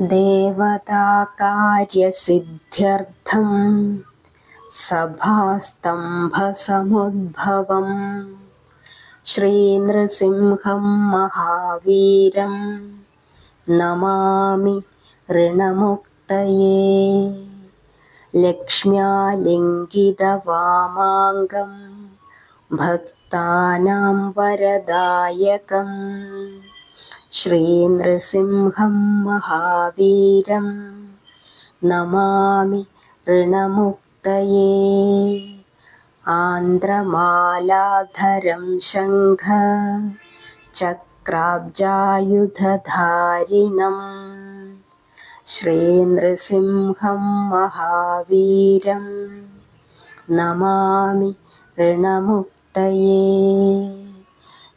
देवताकार्यसिद्ध्यर्थं सभास्तम्भसमुद्भवम् श्रीनृसिंहं महावीरं नमामि ऋणमुक्तये। लक्ष्म्यालिङ्गितवामाङ्गं भक्तानां वरदायकम् श्रीनृसिंहं महावीरं नमामि ऋणमुक्तये। आन्द्रमालाधरं शङ्ख चक्राब्जायुधधारिणम् श्रीनृसिंहं महावीरं नमामि ऋणमुक्तये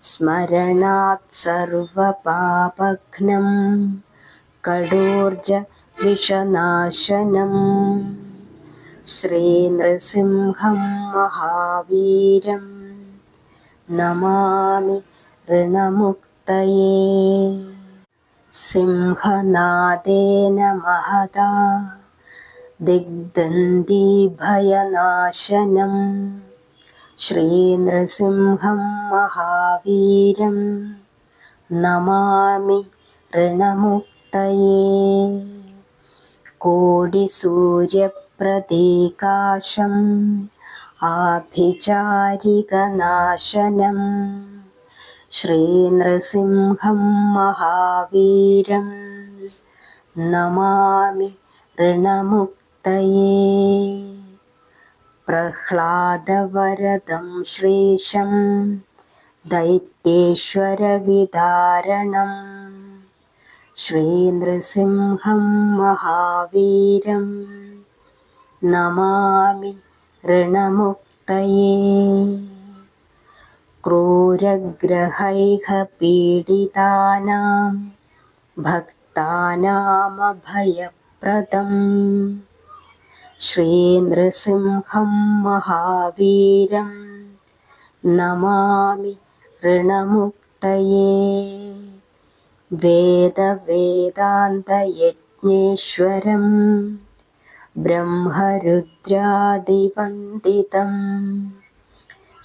स्मरणात् सर्वपापघ्नं कडोर्जविषनाशनम् श्रीनृसिंहं महावीरं नमामि ऋणमुक्तये। सिंहनादेन महदा दिग्दन्दिभयनाशनम् श्रीनृसिंहं महावीरं नमामि ऋणमुक्तये कोटिसूर्यप्रतीकाशम् आभिचारिकनाशनम् श्रीनृसिंहं महावीरं नमामि ऋणमुक्तये प्रह्लादवरदं श्रीशं दैत्येश्वरविदारणम् श्रीनृसिंहं महावीरं नमामि ऋणमुक्तये। क्रूरग्रहैः पीडितानां भक्तानामभयप्रदम् श्रीनृसिंहं महावीरं नमामि ऋणमुक्तये। वेदवेदान्तयज्ञेश्वरं ब्रह्मरुद्रादिवन्दितम्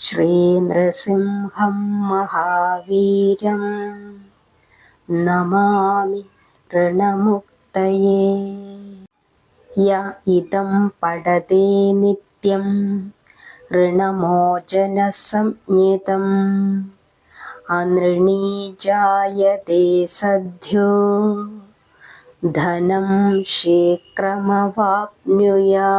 श्रीनृसिंहं महावीरं नमामि ऋणमुक्तये य इदं पठते नित्यं ऋणमोचनसंज्ञितम्। अनृणी जायते सद्यो। धनं शीघ्रमवाप्नुया